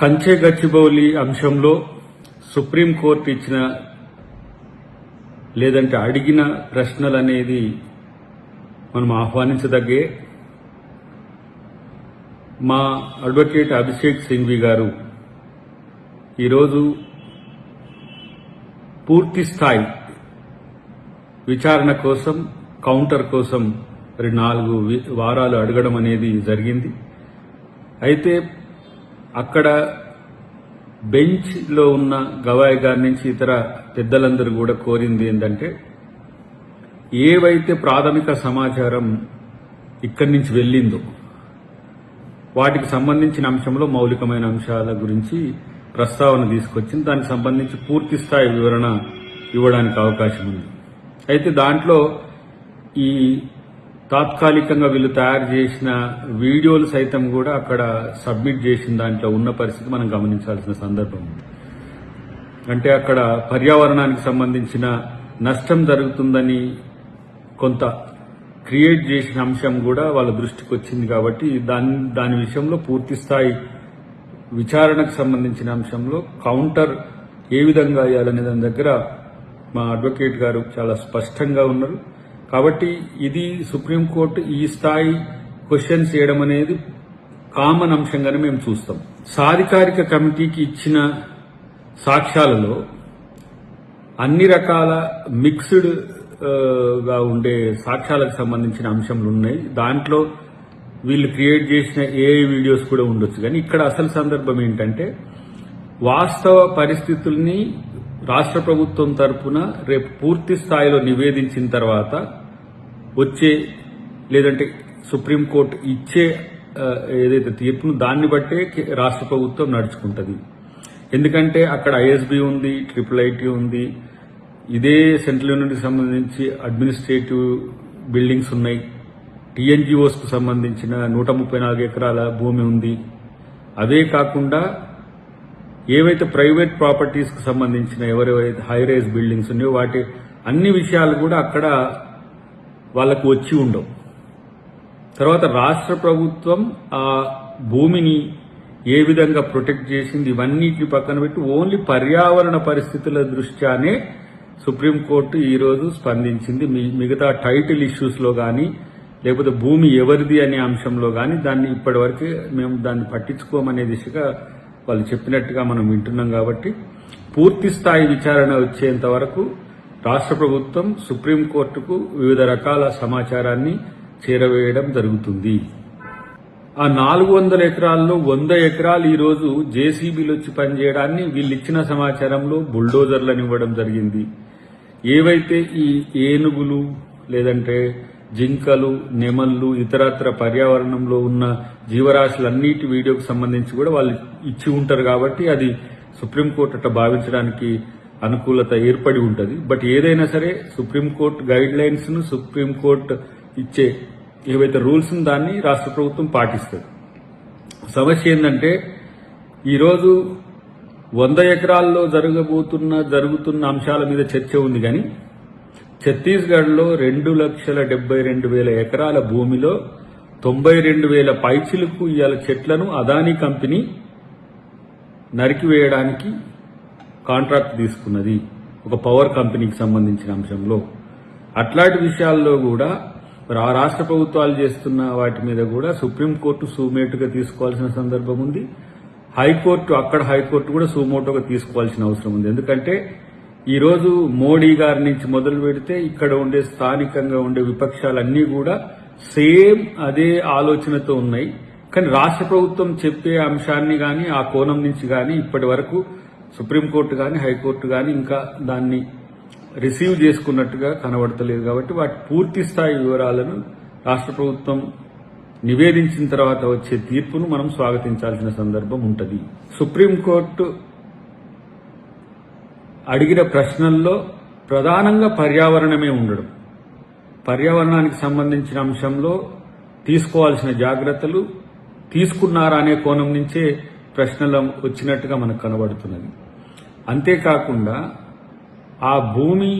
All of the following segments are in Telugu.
కంచె గచ్చిబౌలి అంశంలో సుప్రీంకోర్టు ఇచ్చిన లేదంటే అడిగిన ప్రశ్నలు అనేది మనం ఆహ్వానించదగ్గే. మా అడ్వకేట్ అభిషేక్ సింఘ్వి గారు ఈరోజు పూర్తి స్థాయి విచారణ కోసం కౌంటర్ కోసం మరి నాలుగు వారాలు అడగడం అనేది జరిగింది. అయితే అక్కడ బెంచ్లో ఉన్న గవాయి గారి నుంచి ఇతర పెద్దలందరూ కూడా కోరింది ఏంటంటే ఏవైతే ప్రాథమిక సమాచారం ఇక్కడి నుంచి వెళ్ళిందో వాటికి సంబంధించిన అంశంలో మౌలికమైన అంశాల గురించి ప్రస్తావన తీసుకొచ్చింది. దానికి సంబంధించి పూర్తి స్థాయి వివరణ ఇవ్వడానికి అవకాశం ఉంది. అయితే దాంట్లో ఈ తాత్కాలికంగా వీళ్ళు తయారు చేసిన వీడియోలు సైతం కూడా అక్కడ సబ్మిట్ చేసిన దాంట్లో ఉన్న పరిస్థితి మనం గమనించాల్సిన సందర్భం ఉంది. అంటే అక్కడ పర్యావరణానికి సంబంధించిన నష్టం జరుగుతుందని కొంత క్రియేట్ చేసిన అంశం కూడా వాళ్ళ దృష్టికి వచ్చింది కాబట్టి దాని దాని విషయంలో పూర్తి స్థాయి విచారణకు సంబంధించిన అంశంలో కౌంటర్ ఏ విధంగా వేయాలనే దాని దగ్గర మా అడ్వకేట్ గారు చాలా స్పష్టంగా ఉన్నారు. కాబట్టి ఇది సుప్రీంకోర్టు ఈ స్థాయి క్వశ్చన్స్ చేయడం అనేది కామన్ అంశంగానే మేము చూస్తాం. సాధికారిక కమిటీకి ఇచ్చిన సాక్ష్యాలలో అన్ని రకాల మిక్స్డ్గా ఉండే సాక్ష్యాలకు సంబంధించిన అంశంలు ఉన్నాయి. దాంట్లో వీళ్ళు క్రియేట్ చేసిన ఏ వీడియోస్ కూడా ఉండొచ్చు. కానీ ఇక్కడ అసలు సందర్భం ఏంటంటే వాస్తవ పరిస్థితుల్ని రాష్ట్ర ప్రభుత్వం తరపున రేపు పూర్తి స్థాయిలో నివేదించిన తర్వాత వచ్చే లేదంటే సుప్రీంకోర్టు ఇచ్చే ఏదైతే తీర్పును దాన్ని బట్టే రాష్ట్ర ప్రభుత్వం నడుచుకుంటుంది. ఎందుకంటే అక్కడ ఐఎస్బి ఉంది ట్రిపుల్ ఐటీ ఉంది. ఇదే సెంట్రల్ యూనిట్కి సంబంధించి అడ్మినిస్ట్రేటివ్ బిల్డింగ్స్ ఉన్నాయి. టీఎన్జిఓస్కు సంబంధించిన నూట ముప్పై నాలుగు ఎకరాల భూమి ఉంది. అదే కాకుండా ఏవైతే ప్రైవేట్ ప్రాపర్టీస్కు సంబంధించిన ఎవరెవరైతే హై రైజ్ బిల్డింగ్స్ ఉన్నాయో వాటి అన్ని విషయాలు కూడా అక్కడ వాళ్ళకు వచ్చి ఉండవు. తర్వాత రాష్ట్ర ప్రభుత్వం ఆ భూమిని ఏ విధంగా ప్రొటెక్ట్ చేసింది ఇవన్నిటిని పక్కన పెట్టి ఓన్లీ పర్యావరణ పరిస్థితుల దృష్ట్యానే సుప్రీంకోర్టు ఈరోజు స్పందించింది. మిగతా టైటిల్ ఇష్యూస్లో కానీ లేకపోతే భూమి ఎవరిది అనే అంశంలో కానీ దాన్ని ఇప్పటివరకు మేము దాన్ని పట్టించుకోమనే దిశగా వాళ్ళు చెప్పినట్టుగా మనం వింటున్నాం కాబట్టి పూర్తి స్థాయి విచారణ వచ్చేంత వరకు రాష్ట్ర ప్రభుత్వం సుప్రీంకోర్టుకు వివిధ రకాల సమాచారాన్ని చేరవేయడం జరుగుతుంది. ఆ నాలుగు వందల ఎకరాల్లో వంద ఎకరాలు ఈ రోజు జేసీబీలు వచ్చి పనిచేయడాన్ని వీళ్ళిచ్చిన సమాచారంలో బుల్డోజర్లను ఇవ్వడం జరిగింది. ఏవైతే ఈ ఏనుగులు లేదంటే జింకలు నెమళ్ళు ఇతరత్ర పర్యావరణంలో ఉన్న జీవరాశులన్నిటి వీడియోకు సంబంధించి కూడా వాళ్ళు ఇచ్చి ఉంటారు కాబట్టి అది సుప్రీంకోర్టు అట్లా భావించడానికి అనుకూలత ఏర్పడి ఉంటుంది. బట్ ఏదైనా సరే సుప్రీంకోర్టు గైడ్ లైన్స్ను సుప్రీంకోర్టు ఇచ్చే ఏవైతే రూల్స్ దాన్ని రాష్ట్ర ప్రభుత్వం పాటిస్తుంది. సమస్య ఏంటంటే ఈరోజు వంద ఎకరాల్లో జరగబోతున్న జరుగుతున్న అంశాల మీద చర్చ ఉంది కానీ ఛత్తీస్గఢ్లో రెండు లక్షల డెబ్బై రెండు వేల ఎకరాల భూమిలో తొంభై రెండు వేల పైచిలకు ఇవాళ చెట్లను అదానీ కంపెనీ నరికివేయడానికి కాంట్రాక్ట్ తీసుకున్నది ఒక పవర్ కంపెనీకి సంబంధించిన అంశంలో. అట్లాంటి విషయాల్లో కూడా మరి ఆ రాష్ట్ర ప్రభుత్వాలు చేస్తున్న వాటి మీద కూడా సుప్రీంకోర్టు సూమేటుగా తీసుకోవాల్సిన సందర్భం ఉంది. హైకోర్టు అక్కడ హైకోర్టు కూడా సూమోటోగా తీసుకోవాల్సిన అవసరం ఉంది. ఎందుకంటే ఈరోజు మోడీ గారి నుంచి మొదలు పెడితే ఇక్కడ ఉండే స్థానికంగా ఉండే విపక్షాలన్నీ కూడా సేమ్ అదే ఆలోచనతో ఉన్నాయి. కానీ రాష్ట్ర ప్రభుత్వం చెప్పే అంశాన్ని గాని ఆ కోణం నుంచి గాని ఇప్పటి వరకు సుప్రీంకోర్టు గాని హైకోర్టు గాని ఇంకా దాన్ని రిసీవ్ చేసుకున్నట్టుగా కనబడతలేదు కాబట్టి వాటి పూర్తి స్థాయి వివరాలను రాష్ట్ర ప్రభుత్వం నివేదించిన తర్వాత వచ్చే తీర్పును మనం స్వాగతించాల్సిన సందర్భం ఉంటుంది. సుప్రీంకోర్టు అడిగిన ప్రశ్నల్లో ప్రధానంగా పర్యావరణమే ఉండడం. పర్యావరణానికి సంబంధించిన అంశంలో తీసుకోవాల్సిన జాగ్రత్తలు తీసుకున్నారా అనే కోణం నుంచే ప్రశ్నలు వచ్చినట్టుగా మనకు కనబడుతున్నది. అంతేకాకుండా ఆ భూమి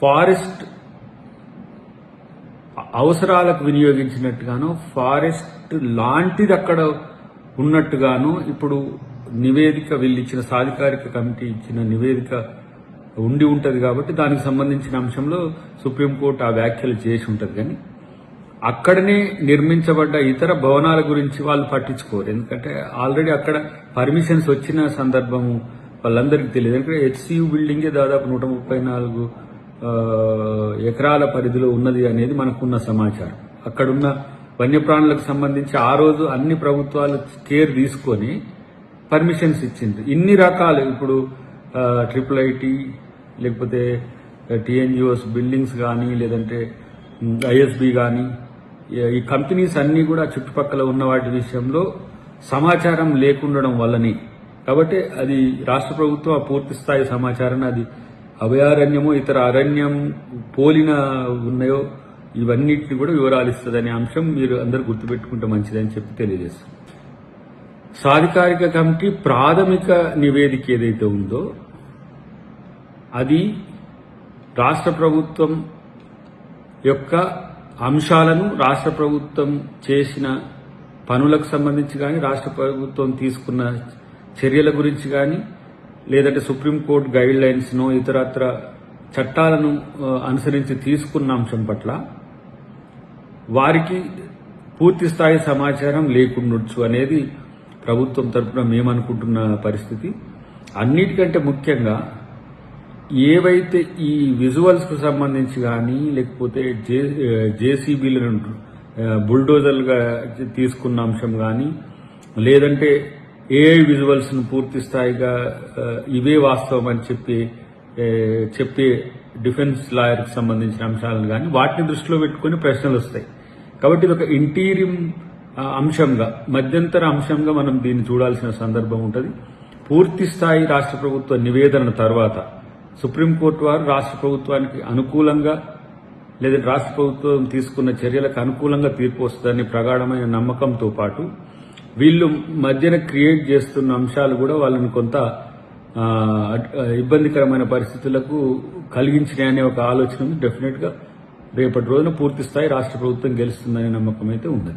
ఫారెస్ట్ అవసరాలకు వినియోగించినట్టుగాను ఫారెస్ట్ లాంటిది అక్కడ ఉన్నట్టుగాను ఇప్పుడు నివేదిక వీళ్ళు ఇచ్చిన సాధికారిక కమిటీ ఇచ్చిన నివేదిక ఉండి ఉంటుంది కాబట్టి దానికి సంబంధించిన అంశంలో సుప్రీంకోర్టు ఆ వ్యాఖ్యలు చేసి ఉంటుంది. కానీ అక్కడనే నిర్మించబడ్డ ఇతర భవనాల గురించి వాళ్ళు పట్టించుకోరు. ఎందుకంటే ఆల్రెడీ అక్కడ పర్మిషన్స్ వచ్చిన సందర్భము వాళ్ళందరికీ తెలియదు. ఎందుకంటే హెచ్సియు బిల్డింగే దాదాపు నూట ముప్పై నాలుగు ఎకరాల పరిధిలో ఉన్నది అనేది మనకున్న సమాచారం. అక్కడున్న వన్యప్రాణులకు సంబంధించి ఆ రోజు అన్ని ప్రభుత్వాలు కేర్ తీసుకొని పర్మిషన్స్ ఇచ్చింది. ఇన్ని రకాలు ఇప్పుడు ట్రిపుల్ ఐటీ లేకపోతే టిఎన్జిఓస్ బిల్డింగ్స్ కానీ లేదంటే ఐఎస్బి కానీ ఈ కంపెనీస్ అన్ని కూడా చుట్టుపక్కల ఉన్న వాటి విషయంలో సమాచారం లేకుండడం వల్లనే. కాబట్టి అది రాష్ట్ర ప్రభుత్వం ఆ పూర్తి స్థాయి సమాచారాన్ని అది అభయారణ్యము ఇతర అరణ్యం పోలిన ఉన్నాయో ఇవన్నిటిని కూడా వివరాలు ఇస్తుందనే అంశం మీరు అందరు గుర్తుపెట్టుకుంటే మంచిదని చెప్పి తెలియజేస్తాం సాధికారిక కమిటీ ప్రాథమిక నివేదిక ఏదైతే ఉందో అది రాష్ట్ర ప్రభుత్వం యొక్క అంశాలను రాష్ట్ర ప్రభుత్వం చేసిన పనులకు సంబంధించి కానీ రాష్ట్ర ప్రభుత్వం తీసుకున్న చర్యల గురించి కానీ లేదంటే సుప్రీంకోర్టు గైడ్ లైన్స్ను ఇతరత్ర చట్టాలను అనుసరించి తీసుకున్న అంశం పట్ల వారికి పూర్తి స్థాయి సమాచారం లేకుండొచ్చు అనేది ప్రభుత్వం తరపున మేమనుకుంటున్న పరిస్థితి. అన్నిటికంటే ముఖ్యంగా ఏవైతే ఈ విజువల్స్కు సంబంధించి కానీ లేకపోతే జే జేసీబీలను బుల్డోజర్లుగా తీసుకున్న అంశం కానీ లేదంటే ఏఐ విజువల్స్ను పూర్తి స్థాయిగా ఇవే వాస్తవం అని చెప్పి చెప్పే డిఫెన్స్ లాయర్కి సంబంధించిన అంశాలను కానీ వాటిని దృష్టిలో పెట్టుకుని ప్రశ్నలు వస్తాయి. కాబట్టి ఇది ఒక ఇంటీరియం అంశంగా మధ్యంతర అంశంగా మనం దీన్ని చూడాల్సిన సందర్భం ఉంటుంది. పూర్తి స్థాయి రాష్ట్ర ప్రభుత్వ నివేదన తర్వాత సుప్రీంకోర్టు వారు రాష్ట్ర ప్రభుత్వానికి అనుకూలంగా లేదా రాష్ట్ర ప్రభుత్వం తీసుకున్న చర్యలకు అనుకూలంగా తీర్పు వస్తుందని ప్రగాఢమైన నమ్మకంతో పాటు వీళ్ళు మధ్యన క్రియేట్ చేస్తున్న అంశాలు కూడా వాళ్ళని కొంత ఇబ్బందికరమైన పరిస్థితులకు కలిగించినాయనే ఒక ఆలోచన డెఫినెట్గా రేపటి రోజున పూర్తి స్థాయి రాష్ట్ర ప్రభుత్వం గెలుస్తుందనే నమ్మకం అయితే ఉంది.